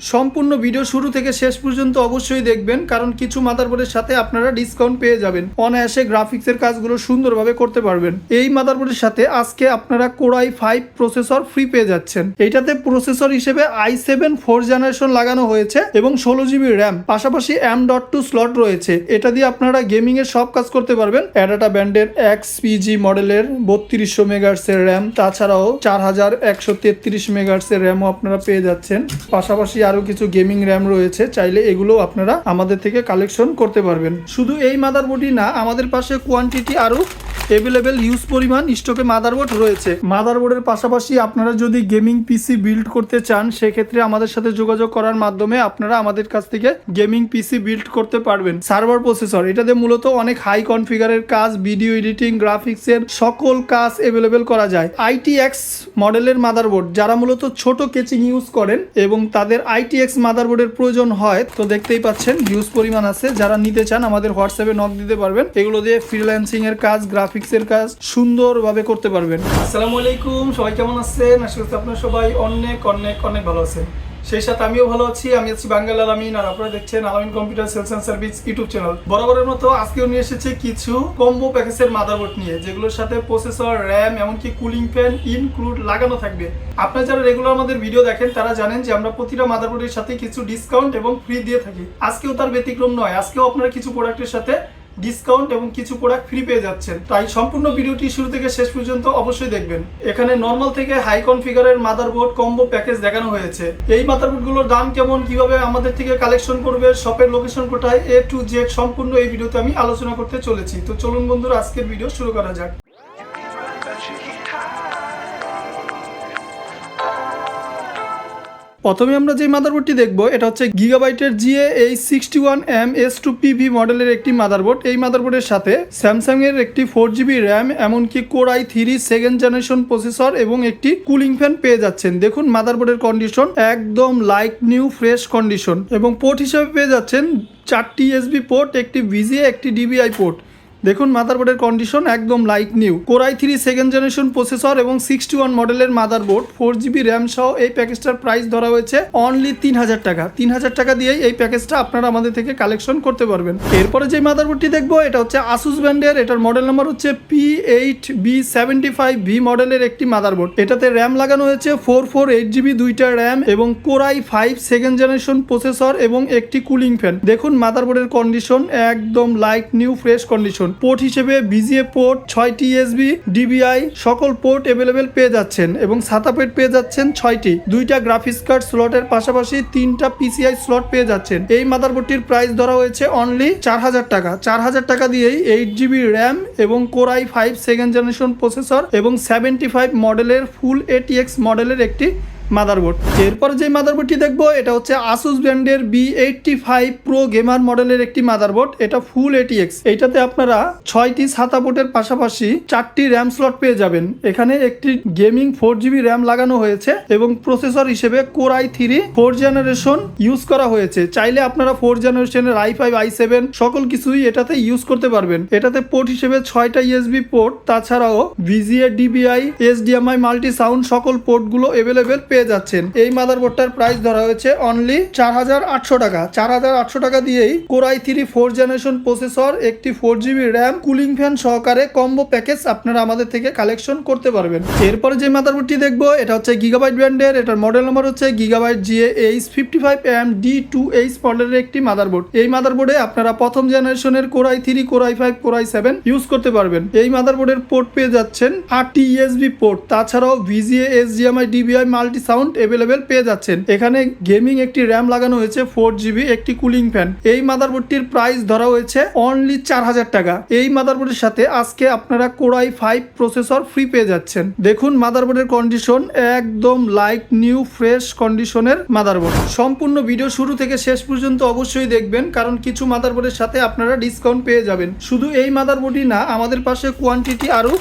সম্পূর্ণ ভিডিও শুরু থেকে শেষ পর্যন্ত অবশ্যই দেখবেন, কারণ কিছু মাদারবোর্ডের সাথে আপনারা ডিসকাউন্ট পেয়ে যাবেন। অনায়াসে গ্রাফিক্সের কাজগুলো সুন্দরভাবে করতে পারবেন। এই মাদারবোর্ডের সাথে আজকে আপনারা কোরাই ফাইভ প্রসেসর ফ্রি পেয়ে যাচ্ছেন। এইটাতে প্রসেসর হিসেবে আই সেভেন ফোর জেনারেশন লাগানো হয়েছে এবং ষোলো জিবি র্যাম পাশাপাশি এম ডট টু স্লট রয়েছে। এটা দিয়ে আপনারা গেমিং এর সব কাজ করতে পারবেন। অ্যাডাটা ব্যান্ডের এক্স পিজি মডেলের বত্রিশশো মেগার্সের র্যাম তাছাড়াও চার হাজার একশো তেত্রিশ মেগার্সের র্যামও আপনারা পেয়ে যাচ্ছেন। পাশাপাশি আরও কিছু গেমিং র্যাম রয়েছে, চাইলে এগুলো আপনারা আমাদের থেকে কালেকশন করতে পারবেন। শুধু এই মাদার মাদারবোর্ডই না, আমাদের পাশে কোয়ান্টিটি আরও এভেলেবেল হিউজ পরিমাণ স্টকে মাদারবোর্ড রয়েছে। মাদারবোর্ডের পাশাপাশি আপনারা যদি গেমিং পিসি বিল্ড করতে চান, সেক্ষেত্রে আমাদের সাথে যোগাযোগ করার মাধ্যমে আপনারা আমাদের কাছ থেকে গেমিং পিসি বিল্ড করতে পারবেন। সার্ভার প্রসেসর এটাতে মূলত অনেক হাই কনফিগারের কাজ ভিডিও এডিটিং গ্রাফিক্সের সকল কাজ এভেলেবেল করা যায়। আইটিএক্স মডেলের মাদারবোর্ড যারা মূলত ছোট কেচিং ইউজ করেন এবং তাদের আইটিএক্স মাদারবোর্ডের প্রয়োজন হয়, তো দেখতেই পাচ্ছেন হিউজ পরিমাণ আছে। যারা নিতে চান, আমাদের হোয়াটসঅ্যাপে নক দিতে পারবেন। এগুলো দিয়ে ফ্রিল্যান্সিং এর কাজ গ্রাফিক্সের কাজ সুন্দরভাবে করতে পারবেন। আসসালামু আলাইকুম, সবাই কেমন আছেন? আশা করছি আপনারা সবাই অনেক অনেক অনেক ভালো আছেন। সেই সাথে আমিও ভালো আছি। আমি আছি বাঙ্গাল আলামিন আর আপনারা দেখছেন Alamin computer sales and service YouTube channel. বরাবরের মতো আজকেও নিয়ে এসেছে কিছু কম্বো প্যাকেজের মাদারবোর্ড নিয়ে, যেগুলোর সাথে প্রসেসর, র্যাম, এমনকি কুলিং ফ্যান ইনক্লুড লাগানো থাকবে। আপনারা যারা রেগুলার আমাদের ভিডিও দেখেন, তারা জানেন যে আমরা প্রতিটা মাদারবোর্ডের সাথে কিছু ডিসকাউন্ট এবং ফ্রি দিয়ে থাকি। আজকেও তার ব্যতিক্রম নয়। আজকেও আপনারা কিছু প্রোডাক্টের সাথে ডিসকাউন্ট এবং কিছু প্রোডাক্ট ফ্রি পেয়ে যাচ্ছেন। তাই সম্পূর্ণ ভিডিওটি শুরু থেকে শেষ পর্যন্ত অবশ্যই দেখবেন। এখানে নর্মাল থেকে হাই কনফিগারের মাদারবোর্ড কম্বো প্যাকেজ দেখানো হয়েছে। এই মাদারবোর্ডগুলোর দাম কেমন, কীভাবে আমাদের থেকে কালেকশন করবে শপের লোকেশন কোথায় এ টু জেড সম্পূর্ণ এই ভিডিওতে আমি আলোচনা করতে চলেছি। তো চলুন বন্ধুরা, আজকের ভিডিও শুরু করা যাক। প্রথমে আমরা যে মাদারবোর্ডটি দেখব, এটা হচ্ছে গিগাবাইটের জিএ এই sixty one M S two PV মডেলের একটি মাদারবোর্ড এই মাদারবোর্ডের সাথে স্যামসাং এর একটি ফোর জিবি র্যাম এমনকি core i three second generation processor এবং একটি কুলিং ফ্যান পেয়ে যাচ্ছেন। দেখুন মাদারবোর্ডের কন্ডিশন একদম লাইক নিউ ফ্রেশ কন্ডিশন এবং পোর্ট হিসেবে পেয়ে যাচ্ছেন চারটি এসবি পোর্ট একটি ভিজিএ একটি ডিবিআই পোর্ট দেখুন মাদারবোর্ডের কন্ডিশন একদম like new core i three second generation processor এবং সিক্সটি ওয়ান মডেলের মাদারবোর্ড ফোর জিবি র্যাম সহ এই প্যাকেজটার প্রাইস ধরা হয়েছে অনলি তিন হাজার টাকা। তিন হাজার টাকা দিয়েই এই প্যাকেজটা আপনারা আমাদের থেকে কালেকশন করতে পারবেন। এরপরে যে মাদারবোর্ডটি দেখব, এটা হচ্ছে আসুস ব্র্যান্ডের। এটার মডেল নাম্বার হচ্ছে P eight B seventy five V মডেলের একটি মাদারবোর্ড এটাতে র্যাম লাগানো হয়েছে ফোর ফোর এইট জিবি দুইটা র্যাম এবং core i five second generation processor এবং একটি কুলিং ফ্যান দেখুন মাদারবোর্ডের কন্ডিশন একদম like new fresh condition port হিসেবে ভিজিএ পোর্ট ছয়টি এসবি ডিবিআই সকল পোর্ট অ্যাভেলেবেল পেয়ে যাচ্ছেন এবং সাতা পেট পেয়ে যাচ্ছেন ছয়টি। দুইটা গ্রাফিক্স কার্ড স্লটের পাশাপাশি তিনটা পিসিআই স্লট পেয়ে যাচ্ছেন। এই মাদারবোর্ডটির প্রাইস ধরা হয়েছে অনলি চার হাজার টাকা। চার হাজার টাকা দিয়েই এইট জিবি র্যাম এবং core i five second generation processor এবং সেভেন্টি ফাইভ মডেলের ফুল এটিএক্স মডেলের একটি মাদারবোর্ড এরপর যে মাদারবোর্ডটি দেখব, এটা হচ্ছে আসুস ব্র্যান্ডের B eighty five pro gamer মডেলের একটি মাদারবোর্ড এটা ফুল এটিএক্স এইটাতে আপনারা ছয়টি ছাতা বোর্ডের পাশাপাশি চারটি র্যাম স্লট পেয়ে যাবেন। এখানে একটি গেমিং ফোর জিবি র্যাম লাগানো হয়েছে এবং প্রসেসর হিসেবে core i three four generation use করা হয়েছে। চাইলে আপনারা ফোর জেনারেশনের আই ফাইভ আই সেভেন সকল কিছুই এটাতে ইউজ করতে পারবেন। এটাতে পোর্ট হিসেবে ছয়টা ইউএসবি পোর্ট তাছাড়াও VGA DVI HDMI multi sound সকল পোর্টগুলো অ্যাভেলেবেল পেয়ে যাচ্ছেন। এই মাদারবোর্ডটার প্রাইস ধরা হয়েছে অনলি চার হাজার আটশো টাকা। চার হাজার আটশো টাকা দিয়েই core i three four generation processor একটি four GB RAM cooling fan সহকারে কম্বো প্যাকেজ আপনারা আমাদের থেকে কালেকশন করতে পারবেন। এরপরে যে মাদারবোর্ডটি দেখব, এটা হচ্ছে গিগাবাইট ব্র্যান্ডের এটার মডেল নম্বর হচ্ছে Gigabyte GA H fifty five M D two H মডেলের একটি মাদারবোর্ড। এই মাদারবোর্ডে আপনারা প্রথম জেনারেশনের core i three core i five core i seven use করতে পারবেন। এই মাদারবোর্ডের পোর্ট পেয়ে যাচ্ছেন আটটি ইএসবি পোর্ট তাছাড়াও VGA HDMI DVI multi sound available পেয়ে যাচ্ছেন। এখানে গেমিং একটি র্যাম লাগানো হয়েছে ফোর জিবি একটি কুলিং ফ্যান এই মাদারবোর্ডটির প্রাইস ধরা হয়েছে অনলি চার হাজার টাকা। এই মাদারবোর্ডের সাথে আজকে আপনারা কোরাই ফাইভ প্রসেসর ফ্রি পেয়ে যাচ্ছেন। দেখুন মাদারবোর্ডের কন্ডিশন একদম লাইক নিউ ফ্রেশ কন্ডিশনের মাদারবোর্ড সম্পূর্ণ ভিডিও শুরু থেকে শেষ পর্যন্ত অবশ্যই দেখবেন, কারণ কিছু মাদারবোর্ডের সাথে আপনারা ডিসকাউন্ট পেয়ে যাবেন। শুধু এই মাদারবোর্ডই না, আমাদের পাশে কোয়ান্টিটি আরও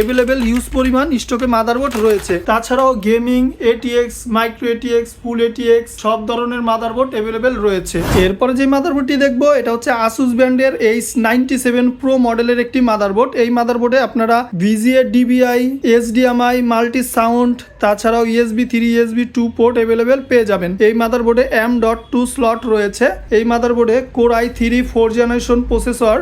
এভেলেবেল ইউজ পরিমাণ স্টকে মাদারবোর্ড রয়েছে। তাছাড়াও gaming ATX micro ATX full ATX সব ধরনের মাদারবোর্ড এভেলেবেল রয়েছে। এরপরে যে মাদারবোর্ডটি দেখব, এটা হচ্ছে আসুস ব্র্যান্ডের এইচ নাইনটি সেভেন প্রো মডেলের একটি মাদারবোর্ড এই মাদারবোর্ডে আপনারা VGA DVI HDMI multi sound তাছাড়াও USB three USB two port available পেয়ে যাবেন। এই মাদারবোর্ডে এম ডট টু স্লট রয়েছে। এই মাদারবোর্ডে core i three four generation processor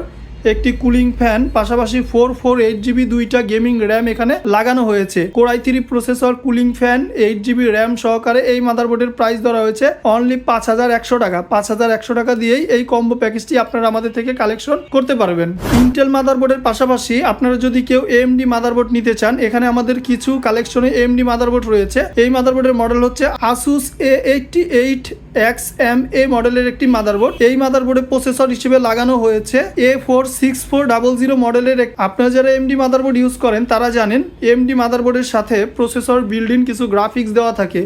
একটি কুলিং ফ্যান, পাশাপাশি ফোর ফোর এইট জিবি দুইটা গেমিং র্যাম এখানে লাগানো হয়েছে। Core i three processor cooling fan, eight GB RAM সহকারে এই মাদারবোর্ডের প্রাইস ধরা হয়েছে অনলি পাঁচ হাজার একশো টাকা। পাঁচ হাজার একশো টাকা দিয়েই এই কম্বো প্যাকেজটি আপনারা আমাদের থেকে কালেকশন করতে পারবেন। ইন্টেল মাদারবোর্ডের পাশাপাশি আপনারা যদি কেউ এম এমডি মাদারবোর্ড নিতে চান, এখানে আমাদের কিছু কালেকশনে এমডি মাদারবোর্ড রয়েছে। এই মাদারবোর্ডের মডেল হচ্ছে Asus A eighty eight X M A মডেলের একটি মাদারবোর্ড। এই মাদারবোর্ডে প্রসেসর হিসেবে লাগানো হয়েছে A four six four double zero মডেলের আপনারা যারা এমডি মাদারবোর্ড ইউজ করেন, তারা জানেন এমডি মাদারবোর্ডের সাথে প্রসেসর বিল্ডিং কিছু গ্রাফিক্স দেওয়া থাকে।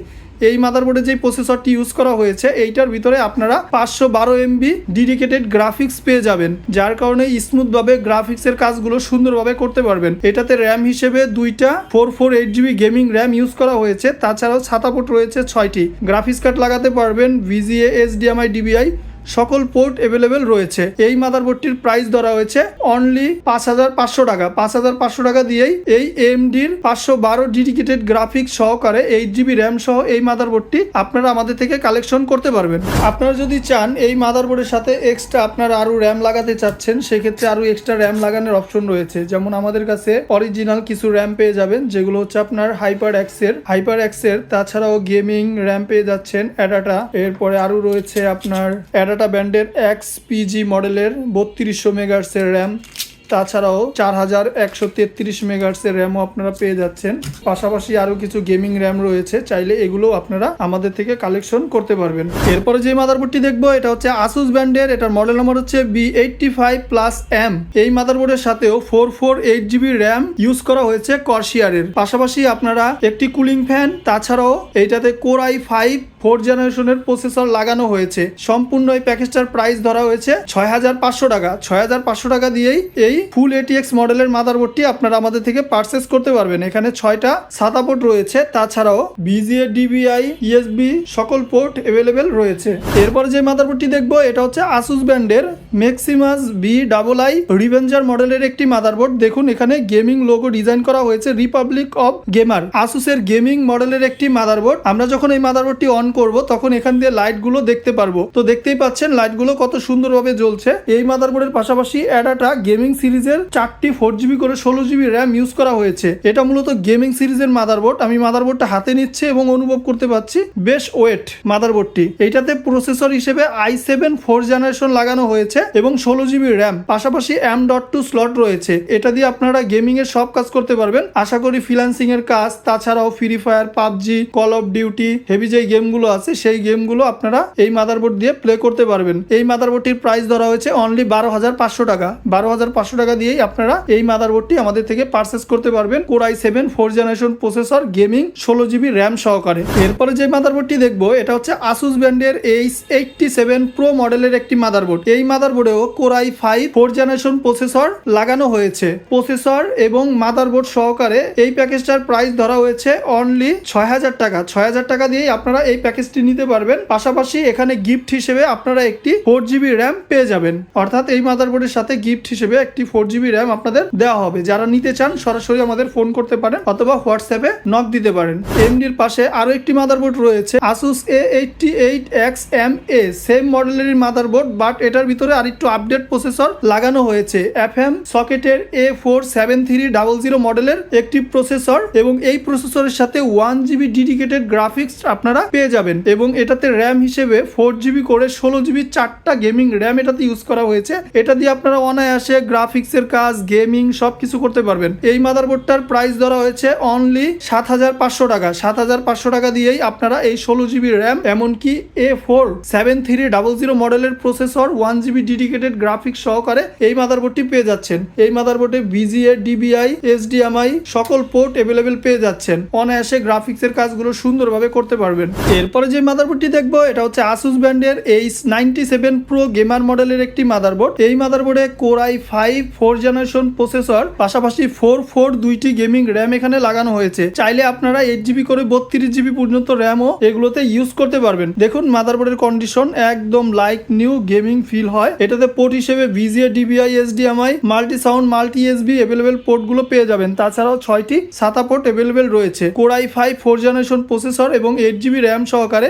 এই মাদারবোর্ডে যে প্রসেসরটি ইউজ করা হয়েছে, এইটার ভিতরে আপনারা পাঁচশো বারো এমবি ডেডিকেটেড গ্রাফিক্স পেয়ে যাবেন, যার কারণে স্মুথভাবে গ্রাফিক্সের কাজগুলো সুন্দরভাবে করতে পারবেন। এটাতে র্যাম হিসেবে দুইটা four four eight GB gaming RAM use করা হয়েছে, তাছাড়াও ছাতা পোর্ট রয়েছে ছয়টি। গ্রাফিক্স কার্ড লাগাতে পারবেন ভিজিএ এসডিএমআই ডিবিআই সকল পোর্ট এভেলেবেল রয়েছে। এই মাদারবোর্ডটির প্রাইস ধরা হয়েছে অনলি পাঁচ হাজার পাঁচশো টাকা। পাঁচ হাজার পাঁচশো টাকা দিয়েই এই এমডির পাঁচশো বারো ডেডিকেটেড গ্রাফিক্স সহকারে এইট জিবি র্যাম সহ এই মাদারবোর্ডটি আপনারা আমাদের থেকে কালেকশন করতে পারবেন। আপনারা যদি চান এই মাদারবোর্ডের সাথে এক্সট্রা আপনারা আরও র্যাম লাগাতে চাচ্ছেন, সেক্ষেত্রে আরও এক্সট্রা র্যাম লাগানোর অপশন রয়েছে। যেমন আমাদের কাছে অরিজিনাল কিছু র্যাম পেয়ে যাবেন, যেগুলো হচ্ছে আপনার হাইপার এক্সের হাইপার এক্সের তাছাড়াও গেমিং র্যাম পেয়ে যাচ্ছেন অ্যাডাটা এরপরে আরও রয়েছে আপনার অ্যাডাটা ব্যান্ডের এক্স পিজি মডেলের বত্রিশশো মেগার্সের র্যাম তাছাড়াও চার হাজার একশো তেত্রিশ মেগার্সের র্যামও আপনারা পেয়ে যাচ্ছেন। পাশাপাশি আরও কিছু গেমিং র্যাম রয়েছে, চাইলে এগুলো আপনারা আমাদের থেকে কালেকশন করতে পারবেন। এরপরে যে মাদারবোর্ডটি দেখব, এটা হচ্ছে আসুস ব্র্যান্ডের এটার মডেল নম্বর হচ্ছে B eighty five plus M এই মাদারবোর্ডের সাথেও four four eight GB RAM use করা হয়েছে কর্সিয়ারের পাশাপাশি আপনারা একটি কুলিং ফ্যান তাছাড়াও এইটাতে কোর আই ফাইভ ফোর জেনারেশনের প্রসেসর লাগানো হয়েছে। সম্পূর্ণ এই প্যাকেজটার প্রাইস ধরা হয়েছে ছয় হাজার পাঁচশো টাকা। ছয় হাজার পাঁচশো টাকা দিয়েই এই ফুল এটিএক্স মডেলের মাদারবোর্ডটি আপনারা আমাদের থেকে পারচেস করতে পারবেন। এখানে ছয়টা সাদা পোর্ট রয়েছে, তাছাড়াও বিজিএ ডিবিআই ইএসবি সকল পোর্ট এভেলেবেল রয়েছে। এরপর যে মাদারবোর্ডটি দেখব, এটা হচ্ছে আসুস ব্র্যান্ডের Maximus B double I revenger মডেলের একটি মাদারবোর্ড। দেখুন, এখানে গেমিং লোগো ডিজাইন করা হয়েছে রিপাবলিক অফ গেমার আসুসের গেমিং মডেলের একটি মাদারবোর্ড। আমরা যখন এই মাদারবোর্ডটি অন করব, তখন এখান দিয়ে লাইটগুলো দেখতে পারব। তো দেখতেই পাচ্ছেন লাইটগুলো কত সুন্দরভাবে জ্বলছে। এই মাদারবোর্ডের পাশাপাশি অ্যাডাটা গেমিং সিরিজের চারটি ফোর জিবি করে ষোলো জিবি র্যাম ইউজ করা হয়েছে। এটা মূলত গেমিং সিরিজের মাদারবোর্ড আমি মাদারবোর্ডটা হাতে নিচ্ছে এবং অনুভব করতে পাচ্ছি, বেশ ওয়েট মাদারবোর্ডটি এইটাতে প্রসেসর হিসেবে আই সেভেন ফোর জেনারেশন লাগানো হয়েছে এবং ষোলো জিবি র্যাম পাশাপাশি এম ডট টু স্লট রয়েছে। এটা দিয়ে আপনারা গেমিং এর সব কাজ করতে পারবেন। আশা করি ফ্রিল্যান্সিং এর কাজ, তাছাড়াও free fire PUBG call of duty heavy যে গেমগুলো আছে, সেই গেমগুলো আপনারা এই মাদারবোর্ড দিয়ে প্লে করতে পারবেন। এই মাদারবোর্ডটির প্রাইস ধরা হয়েছে অনলি বারো হাজার পাঁচশো টাকা। বারো হাজার পাঁচশো টাকা দিয়েই আপনারা এই মাদারবোর্ডটি আমাদের থেকে পারচেস করতে পারবেন core i seven four generation processor gaming ষোলো জিবি র্যাম সহকারে। এরপরে যে মাদারবোর্ডটি দেখব, এটা হচ্ছে আসুস ব্র্যান্ডের এইচ এইটটি সেভেন প্রো মডেলের একটি মাদারবোর্ড এই মাদারবোর্ডেও core i five four generation processor লাগানো হয়েছে। প্রসেসর এবং মাদারবোর্ড সহকারে এই প্যাকেজটার প্রাইস ধরা হয়েছে অনলি ছয় হাজার টাকা। ছয় হাজার টাকা দিয়েই আপনারা এই প্যাকেজটি নিতে পারবেন। পাশাপাশি এখানে গিফট হিসেবে আপনারা একটি ফোর জিবি র্যাম পেয়ে যাবেন। অর্থাৎ এই মাদারবোর্ডের সাথে গিফট হিসেবে একটি ফোর জিবি র্যাম আপনাদের দেওয়া হবে। যারা নিতে চান, সরাসরি আমাদের ফোন করতে পারেন অথবা হোয়াটসঅ্যাপে নক দিতে পারেন। এমডির পাশে আরও একটি মাদারবোর্ড রয়েছে Asus A eighty eight X M A same মডেলের মাদারবোর্ড বাট এটার ভিতরে আরেকটু আপডেট প্রসেসর লাগানো হয়েছে। F M সকেটের A four seven three double zero মডেলের একটি প্রসেসর এবং এই প্রসেসরের সাথে ওয়ান জিবি ডেডিকেটেড গ্রাফিক্স আপনারা পেয়ে যাবেন। এবং এটাতে র্যাম হিসেবে ফোর জিবি করে ষোলো জিবি চারটা গেমিং র্যাম এটাতে ইউজ করা হয়েছে। এটা দিয়ে আপনারা অনায়াসে গ্রাফিক্সের কাজ গেমিং সব কিছু করতে পারবেন। এই মাদারবোর্ডটার প্রাইস ধরা হয়েছে অনলি সাত হাজার পাঁচশো টাকা। সাত হাজার পাঁচশো টাকা দিয়েই আপনারা এই ষোলো জিবি র্যাম এমনকি A four seven three double zero মডেলের processor one GB dedicated graphics সহকারে এই মাদারবোর্ডটি পেয়ে যাচ্ছেন। এই মাদারবোর্ডে বিজিএ ডিবিআই এসডিএমআই সকল পোর্ট এভেলেবেল পেয়ে যাচ্ছেন। অনায়াসে গ্রাফিক্সের কাজগুলো সুন্দরভাবে করতে পারবেন। এর এরপরে যে মাদারবোর্ডটি দেখব, এটা হচ্ছে আসুস ব্র্যান্ডের H ninety seven pro gamer মডেলের একটি মাদারবোর্ড এই মাদারবোর্ডে core i five four generation processor পাশাপাশি ফোর ফোর দুইটি গেমিং র্যাম এখানে লাগানো হয়েছে। চাইলে আপনারা এইট জিবি করে বত্রিশ জিবি পর্যন্ত র্যামও এগুলোতে ইউজ করতে পারবেন। দেখুন মাদারবোর্ডের কন্ডিশন একদম লাইক নিউ গেমিং ফিল হয়। এটাতে পোর্ট হিসেবে VGA DVI HDMI multi sound multi USB available পোর্টগুলো পেয়ে যাবেন। তাছাড়াও ছয়টি সাতা পোর্ট অ্যাভেলেবেল রয়েছে। Core i five four generation processor এবং এইট জিবি র্যাম সহকারে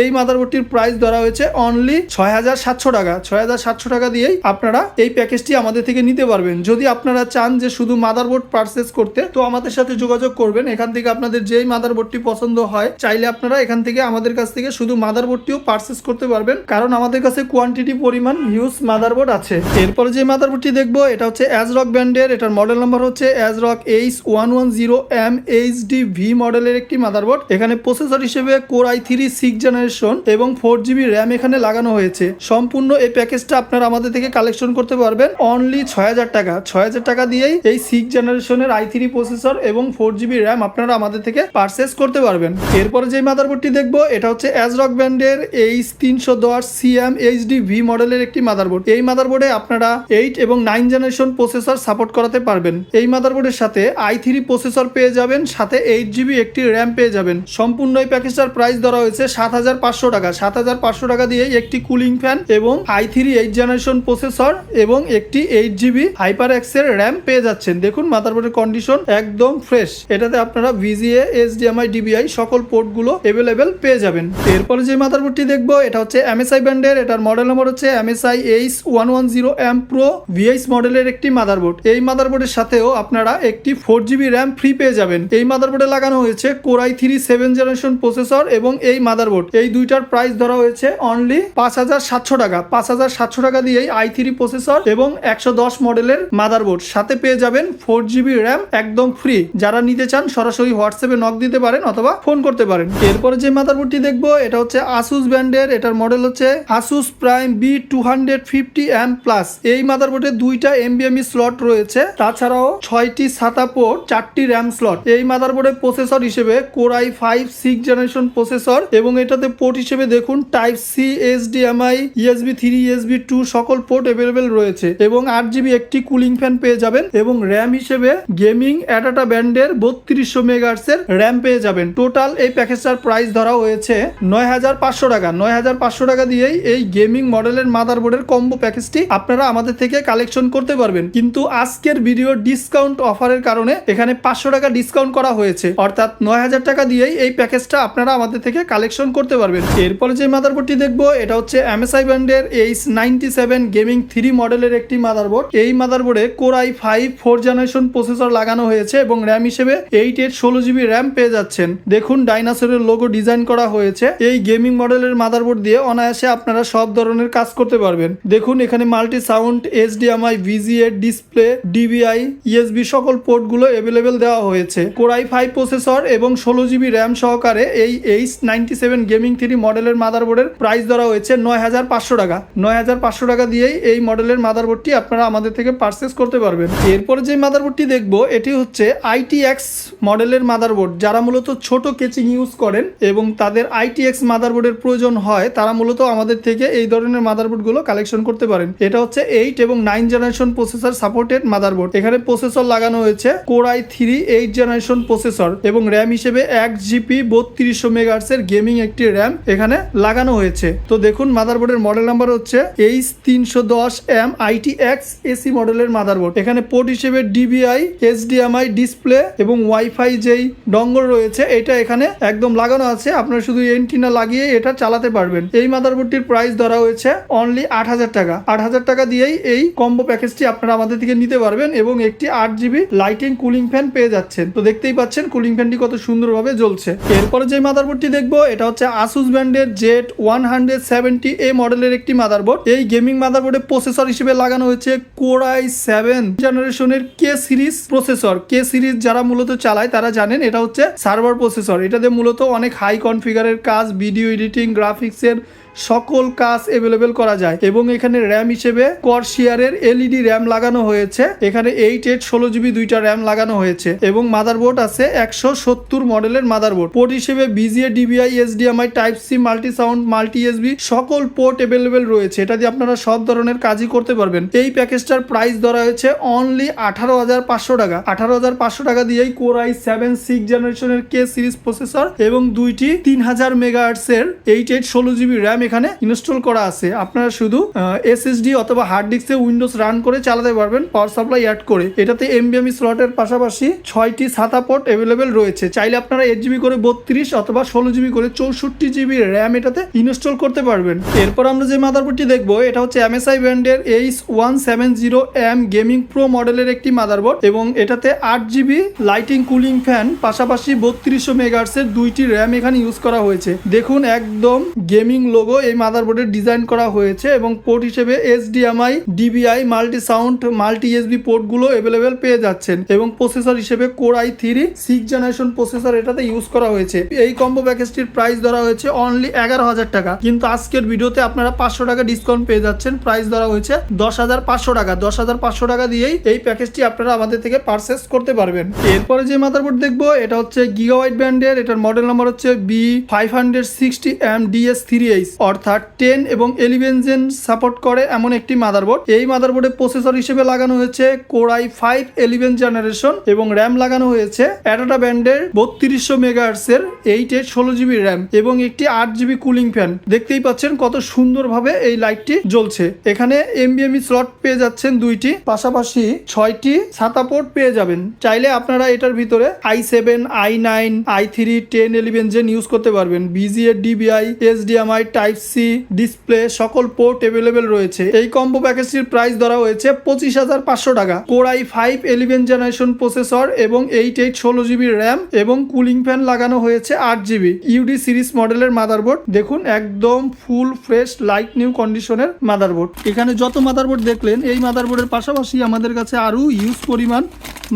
এই মাদারবোর্ডটির প্রাইস ধরা হয়েছে অনলি ছয় হাজার সাতশো টাকা। ছয় হাজার সাতশো টাকা দিয়েই আপনারা এই প্যাকেজটি আমাদের থেকে নিতে পারবেন। যদি আপনারা চান যে শুধু মাদারবোর্ড পারচেস করতে, তো আমাদের সাথে যোগাযোগ করবেন। এখান থেকে আপনাদের যেই মাদারবোর্ডটি পছন্দ হয়, চাইলে আপনারা এখান থেকে আমাদের কাছ থেকে শুধু মাদারবোর্ডটিও পারচেস করতে পারবেন। কারণ আমাদের কাছে কোয়ান্টিটি পরিমাণ হিউজ মাদারবোর্ড আছে। এরপরে যে মাদারবোর্ডটি দেখব, এটা হচ্ছে অ্যাজরক ব্র্যান্ডের এটার মডেল নাম্বার হচ্ছে ASRock H one one zero M H D V মডেলের একটি মাদারবোর্ড। এখানে প্রসেসর হিসেবে core i three six generation এবং ফোর জিবি র্যাম এখানে লাগানো হয়েছে। সম্পূর্ণ এই প্যাকেজটা আপনারা আমাদের থেকে কালেকশন করতে পারবেন। অনলি ছয় হাজার টাকা। ছয় হাজার টাকা দিয়েই এই সিক্স জেনারেশনের আই থ্রি প্রসেসর এবং ফোর জিবি র্যাম আপনারা আমাদের থেকে পারচেস করতে পারবেন। এরপরে যে মাদারবোর্ডটি দেখব, এটা হচ্ছে অ্যাজরক ব্র্যান্ডের এইচ তিনশো দশ সিএম এইচডি ভি মডেলের একটি মাদারবোর্ড এই মাদারবোর্ডে আপনারা এইট এবং নাইন জেনারেশন প্রসেসর সাপোর্ট করাতে পারবেন। এই মাদারবোর্ডের সাথে আই থ্রি প্রসেসর পেয়ে যাবেন, সাথে এইট জিবি একটি র্যাম পেয়ে যাবেন। সম্পূর্ণ এই প্যাকেজটার প্রাইস ধরা হয়েছে সাত হাজার পাঁচশো টাকা। সাত হাজার পাঁচশো টাকা দিয়ে একটি কুলিং ফ্যান এবং i three eight generation processor এবং একটি এইট জিবি হাইপার এক্সের র্যাম পেয়ে যাচ্ছেন। দেখুন মাদারবোর্ডের কন্ডিশন একদম ফ্রেশ এটাতে আপনারা ভিজিএ এইচডিএমআই ডিবিআই সকল পোর্টগুলো অ্যাভেলেবেল পেয়ে যাবেন। এরপরে যে মাদারবোর্ডটি দেখব, এটা হচ্ছে এমএসআই ব্র্যান্ডের এটার মডেল নম্বর হচ্ছে MSI H one one zero M pro VH মডেলের একটি মাদারবোর্ড এই মাদারবোর্ডের সাথেও আপনারা একটি ফোর জিবি র্যাম ফ্রি পেয়ে যাবেন। এই মাদারবোর্ডে লাগানো হয়েছে core i three seven generation processor এবং এই মাদারবোর্ড এই দুইটার প্রাইস ধরা হয়েছে অনলি পাঁচ হাজার সাতশো টাকা। পাঁচ হাজার সাতশো টাকা দিয়েই আই থ্রি প্রসেসর এবং একশো দশ মডেলের মাদারবোর্ড সাথে পেয়ে যাবেন ফোর জিবি র্যাম একদম ফ্রি যারা নিতে চান সরাসরি হোয়াটসঅ্যাপে নক দিতে পারেন অথবা ফোন করতে পারেন। এরপরে যে মাদারবোর্ডটি দেখব, এটা হচ্ছে আসুস ব্র্যান্ডের এটার মডেল হচ্ছে Asus prime B two hundred fifty M plus এই মাদারবোর্ডে দুইটা এমবিএমই স্লট রয়েছে, তাছাড়াও ছয়টি সাতা পোর্ট চারটি র্যাম স্লট এই মাদারবোর্ডের প্রসেসর হিসেবে core i five six generation processor এবং এটাতে পোর্ট হিসেবে দেখুন type C HDMI USB three USB two সকল পোর্ট অ্যাভেলেবেল রয়েছে এবং আট জিবি একটি কুলিং ফ্যান পেয়ে যাবেন এবং র্যাম হিসেবে গেমিং অ্যাটাটা ব্যান্ডের বত্রিশশো মেগাহার্সের র্যাম পেয়ে যাবেন। টোটাল এই প্যাকেজটার প্রাইস ধরা হয়েছে নয় হাজার পাঁচশো টাকা। নয় হাজার পাঁচশো টাকা দিয়েই এই গেমিং মডেলের মাদারবোর্ডের কম্বো প্যাকেজটি আপনারা আমাদের থেকে কালেকশন করতে পারবেন। কিন্তু আজকের ভিডিও ডিসকাউন্ট অফারের কারণে এখানে পাঁচশো টাকা ডিসকাউন্ট করা হয়েছে। অর্থাৎ নয় হাজার টাকা দিয়েই এই প্যাকেজটা আপনারা আমাদের থেকে কালেকশন করতে পারবেন। এরপরে যে মাদারবোর্ডটি দেখব, এটা হচ্ছে এমএসআই ব্র্যান্ডের H ninety seven gaming three মডেলের একটি মাদারবোর্ড এই মাদারবোর্ডে core i five four generation processor লাগানো হয়েছে এবং র্যাম হিসেবে এইট এর ষোলো জিবি র্যাম পেয়ে যাচ্ছেন। দেখুন ডাইনাসরের লোগো ডিজাইন করা হয়েছে। এই গেমিং মডেলের মাদারবোর্ড দিয়ে অনায়াসে আপনারা সব ধরনের কাজ করতে পারবেন। দেখুন, এখানে multi sound S HDMI VGA display DVI USB সকল পোর্টগুলো অ্যাভেলেবেল দেওয়া হয়েছে। কোরাই ফাইভ প্রসেসর এবং ষোলো জিবি র্যাম সহকারে এই H ninety seven gaming three মডেলের মাদারবোর্ডের প্রাইস ধরা হয়েছে নয় হাজার পাঁচশো টাকা। নয় হাজার পাঁচশো টাকা দিয়েই এই মডেলের মাদারবোর্ডটি আপনারা আমাদের থেকে পারচেস করতে পারবেন। এরপরে যে মাদারবোর্ডটি দেখব, এটি হচ্ছে আইটিএক্স মডেলের মাদারবোর্ড যারা মূলত ছোট কেচিং ইউজ করেন এবং তাদের আইটি আইটিএক্স মাদারবোর্ডের প্রয়োজন হয়, তারা মূলত আমাদের থেকে এই ধরনের মাদারবোর্ডগুলো কালেকশন করতে পারেন। এটা হচ্ছে এইট এবং nine generation processor supported motherboard এখানে প্রসেসর লাগানো হয়েছে core i three eight generation processor এবং র্যাম হিসেবে এক জিপি বত্রিশশো মেগাহার্সের গেমিং একটি র্যাম এখানে লাগানো হয়েছে। তো দেখুন মাদারবোর্ডের মডেল নাম্বার হচ্ছে এইচ তিনশো দশ এম আইটি এক্স এসি মডেলের মাদারবোর্ড এখানে পোর্ট হিসেবে ডিবিআই এইচডিএমআই ডিসপ্লে এবং ওয়াইফাই যেই ডঙ্গল রয়েছে, এটা এখানে একদম লাগানো আছে। আপনারা শুধু এন্টিনা লাগিয়ে এটা চালাতে পারবেন। এই মাদারবোর্ডটির প্রাইস ধরা হয়েছে অনলি আট হাজার টাকা। আট হাজার টাকা দিয়েই এই কম্বো প্যাকেজটি আপনারা আমাদের থেকে নিতে পারবেন এবং একটি আট জিবি লাইটিং কুলিং ফ্যান পেয়ে যাচ্ছেন। তো দেখতেই পাচ্ছেন কুলিং ফ্যানটি কত সুন্দরভাবে জ্বলছে। এরপরে যে মাদারবোর্ডটি দেখব, এটা হচ্ছে আসুস ব্র্যান্ডের Z one hundred seventy A মডেলের একটি মাদারবোর্ড এই গেমিং মাদারবোর্ডে প্রসেসর হিসেবে লাগানো হয়েছে কোরাই সেভেন জেনারেশনের K series processor K series যারা মূলত চালায়, তারা জানেন এটা হচ্ছে সার্ভার প্রসেসর এটাতে মূলত অনেক হাই কনফিগারের কাজ ভিডিও এডিটিং গ্রাফিক্সের সকল কাজ অ্যাভেলেবেল করা যায়। এবং এখানে র্যাম হিসেবে কর্সিয়ারের এলইডি র্যাম লাগানো হয়েছে। এখানে এইট এইট ষোলো জিবি দুইটা র্যাম লাগানো হয়েছে। এবং মাদারবোর্ড আছে একশো সত্তর মডেলের মাদারবোর্ড পোর্ট হিসেবে VGA DVI HDMI type C multi sound multi USB সকল পোর্ট অ্যাভেলেবেল রয়েছে। এটা দিয়ে আপনারা সব ধরনের কাজই করতে পারবেন। এই প্যাকেজটার প্রাইস ধরা হয়েছে অনলি আঠারো হাজার পাঁচশো টাকা। আঠারো হাজার পাঁচশো টাকা দিয়েই কোর আই সেভেন সিক্স জেনারেশনের কে সিরিজ প্রসেসর এবং দুইটি তিন হাজার মেগাহার্টসের এইট এইট ষোলো জিবি র্যাম এখানে ইনস্টল করা আছে। আপনারা শুধু এসএসডি অথবা হার্ড ডিস্কে উইন্ডোজ রান করে চালাতে পারবেন পাওয়ার সাপ্লাই অ্যাড করে। এটাতে এমবিএমই স্লটের পাশাপাশি ছয়টি সাতা পোর্ট অ্যাভেলেবেল রয়েছে। চাইলে আপনারা এইট জিবি করে বত্রিশ অথবা ষোলো জিবি করে চৌষট্টি জিবি র্যাম এটাতে ইনস্টল করতে পারবেন। এরপর আমরা যে মাদারবোর্ডটি দেখব, এটা হচ্ছে এমএসআই ব্র্যান্ডের H one seven zero M gaming pro মডেলের একটি মাদারবোর্ড এবং এটাতে আট জিবি লাইটিং কুলিং ফ্যান পাশাপাশি বত্রিশশো মেগাহার্টসের দুইটি র্যাম এখানে ইউজ করা হয়েছে। দেখুন, একদম গেমিং লোগো এই মাদারবোর্ডের ডিজাইন করা হয়েছে এবং পোর্ট হিসেবে HDMI DVI multi sound multi USB পোর্টগুলো available পেয়ে যাচ্ছেন এবং প্রসেসর হিসেবে core i three six generation processor এটাতে ইউজ করা হয়েছে। এই কম্বো প্যাকেজটির প্রাইস ধরা হয়েছে অনলি এগারো হাজার টাকা। কিন্তু আজকের ভিডিওতে আপনারা পাঁচশো টাকা ডিসকাউন্ট পেয়ে যাচ্ছেন। প্রাইস ধরা হয়েছে দশ হাজার পাঁচশো টাকা। দশ হাজার পাঁচশো টাকা দিয়েই এই প্যাকেজটি আপনারা আমাদের থেকে পারচেস করতে পারবেন। এরপরে যে মাদারবোর্ড দেখব, এটা হচ্ছে গিগাওয়াইট ব্র্যান্ডের এটার মডেল নাম্বার হচ্ছে B five hundred sixty M DS three H অর্থাৎ টেন এবং এলিভেন জেন সাপোর্ট করে এমন একটি মাদারবোর্ড এই মাদারবোর্ডে প্রসেসর হিসেবে লাগানো হয়েছে core i five eleven generation এবং র্যাম লাগানো হয়েছে অ্যাডাটা ব্যান্ডের বত্রিশশো মেগাহার্সের এইট এইট ষোলো জিবি র্যাম এবং একটি আট জিবি কুলিং ফ্যান দেখতেই পাচ্ছেন কত সুন্দরভাবে এই লাইটটি জ্বলছে। এখানে এমবিএমই স্লট পেয়ে যাচ্ছেন দুইটি, পাশাপাশি ছয়টি ছাতা পোর্ট পেয়ে যাবেন। চাইলে আপনারা এটার ভিতরে i seven i nine i three ten eleven gen use করতে পারবেন। VGA DVI HDMI type C display সকল পোর্ট অ্যাভেলেবেল রয়েছে। এই কম্বো প্যাকেজটির প্রাইস ধরা হয়েছে পঁচিশ হাজার পাঁচশো টাকা। Core i five eleven generation processor এবং এইট এইট ষোলো জিবি র্যাম এবং কুলিং ফ্যান লাগানো হয়েছে আট জিবি ইউডি সিরিজ মডেলের মাদারবোর্ড দেখুন, একদম ফুল ফ্রেশ লাইট নিউ কন্ডিশনের মাদারবোর্ড এখানে যত মাদারবোর্ড দেখলেন, এই মাদারবোর্ডের পাশাপাশি আমাদের কাছে আরও ইউজ পরিমাণ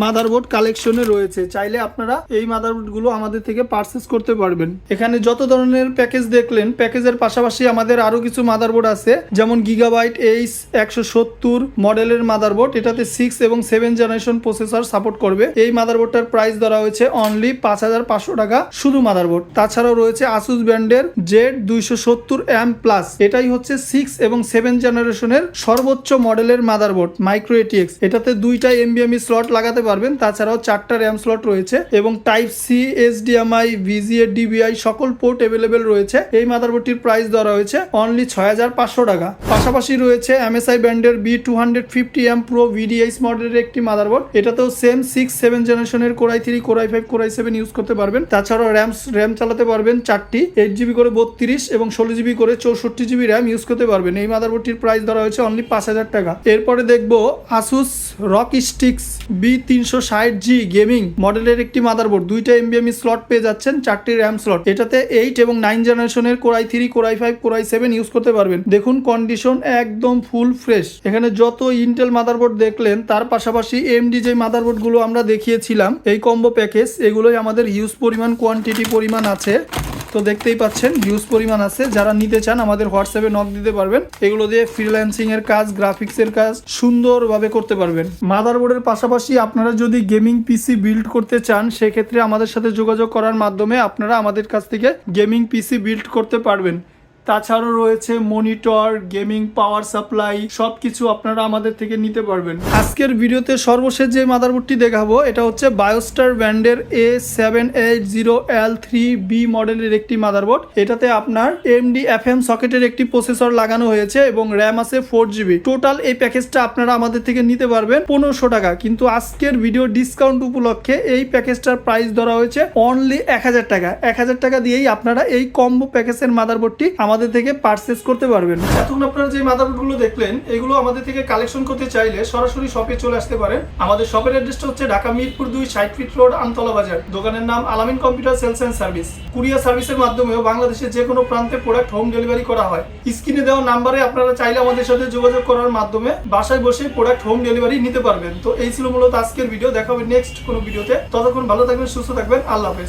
মাদারবোর্ড কালেকশনে রয়েছে। চাইলে আপনারা এই মাদারবোর্ডগুলো আমাদের থেকে পারচেস করতে পারবেন। এখানে যত ধরনের প্যাকেজ দেখলেন প্যাকেজের পাশাপাশি আমাদের আরও কিছু মাদারবোর্ড আছে, যেমন গিগাবাইট এইচ একশো সত্তর মডেলের মাদারবোর্ড এটাতে সিক্স এবং সেভেন জেনারেশন প্রসেসর সাপোর্ট করবে। এই মাদারবোর্ডটার প্রাইস ধরা হয়েছে অনলি পাঁচ হাজার পাঁচশো টাকা, শুধু মাদারবোর্ড তাছাড়াও রয়েছে আসুস ব্র্যান্ডের জেড দুইশো সত্তর এম প্লাস এটাই হচ্ছে সিক্স এবং সেভেন জেনারেশনের সর্বোচ্চ মডেলের মাদারবোর্ড মাইক্রো এটিএক্স এটাতে দুইটা এমবিএমই স্লট লাগাতে পারবেন, তাছাড়াও চারটা র্যাম স্লট রয়েছে এবং type C HDMI VGA DVI সকল পোর্ট অ্যাভেলেবেল রয়েছে। এই মাদারবোর্ডটির প্রাইস ধরা হয়েছে অনলি ছয় হাজার পাঁচশো টাকা। পাশাপাশি রয়েছে এমএসআই ব্র্যান্ডের B two hundred fifty M pro VDH মডেলের একটি মাদারবোর্ড। এটাতেও সেম সিক্স সেভেন জেনারেশনের core i three core i five core i seven use করতে পারবেন। তাছাড়াও র্যাম র্যাম চালাতে পারবেন চারটি এইট জিবি করে বত্রিশ এবং ষোলো জিবি করে চৌষট্টি জিবি র্যাম ইউজ করতে পারবেন। এই মাদারবোর্ডটির প্রাইস ধরা হয়েছে অনলি পাঁচ হাজার টাকা। এরপরে দেখব আসুস রক স্টিক্স বি তিনশো ষাট জি গেমিং মডেলের একটি মাদারবোর্ড। দুইটা এমবিএমই স্লট পেয়ে যাচ্ছেন, চারটি র্যাম স্লট এটাতে এইট এবং নাইন জেনারেশনের core i three core i five core i seven use করতে পারবেন। দেখুন কন্ডিশন একদম ফুল ফ্রেশ এখানে যত ইন্টেল মাদারবোর্ড দেখলেন, তার পাশাপাশি এমডি যে মাদারবোর্ডগুলো আমরা দেখিয়েছিলাম। এই কম্বো প্যাকেজ এগুলোই আমাদের হিউজ পরিমাণ কোয়ান্টিটি পরিমাণ আছে। তো দেখতেই পাচ্ছেন হিউজ পরিমাণ আছে। যারা নিতে চান, আমাদের হোয়াটসঅ্যাপে নক দিতে পারবেন। এগুলো দিয়ে ফ্রিল্যান্সিং এর কাজ গ্রাফিক্স এর কাজ সুন্দরভাবে করতে পারবেন। মাদারবোর্ডের পাশাপাশি আপনারা যদি গেমিং পিসি বিল্ড করতে চান, সেক্ষেত্রে আমাদের সাথে যোগাযোগ করার মাধ্যমে আপনারা আমাদের কাছ থেকে গেমিং পিসি বিল্ড করতে পারবেন। তাছাড়াও রয়েছে মনিটর, গেমিং, পাওয়ার সাপ্লাই সব কিছু আপনারা আমাদের থেকে নিতে পারবেন। আজকের ভিডিওতে সর্বশেষ যে মাদারবোর্ডটি দেখাবো, এটা হচ্ছে বায়োস্টার ব্র্যান্ডের A seven eight zero L three B মডেলের একটি মাদারবোর্ড। এটাতে আপনার এমডি এফ এম সকেটের একটি প্রসেসর লাগানো হয়েছে এবং র্যাম আছে ফোর জিবি টোটাল এই প্যাকেজটা আপনারা আমাদের থেকে নিতে পারবেন পনেরোশো টাকা। কিন্তু আজকের ভিডিও ডিসকাউন্ট উপলক্ষে এই প্যাকেজটার প্রাইস ধরা হয়েছে অনলি এক হাজার টাকা। এক হাজার টাকা দিয়েই আপনারা এই কম্বো প্যাকেজের মাদারবোর্ডটি আমাদের থেকে পারচেস করতে পারবেন। এখন আপনারা যে মাদারবোর্ডগুলো দেখলেন, এগুলো আমাদের থেকে কালেকশন করতে চাইলে সরাসরি শপে চলে আসতে পারেন। আমাদের শপের অ্যাড্রেসটা হচ্ছে ঢাকা মিরপুর দুই ষাট ফিট রোড, আমতলা বাজার। দোকানের নাম Alamin computer sales and service. Courier সার্ভিসের মাধ্যমেও বাংলাদেশের যে কোনো প্রান্তে প্রোডাক্ট হোম ডেলিভারি করা হয়। স্ক্রিনে দেওয়া নাম্বারে আপনারা চাইলে আমাদের সাথে যোগাযোগ করার মাধ্যমে বাসায় বসে প্রোডাক্ট হোম ডেলিভারি নিতে পারবেন। তো এই ছিল মূলত আজকের ভিডিও দেখা হবে নেক্সট কোনো ভিডিওতে ততক্ষণ ভালো থাকবেন, সুস্থ থাকবেন। আল্লাহ হাফেজ।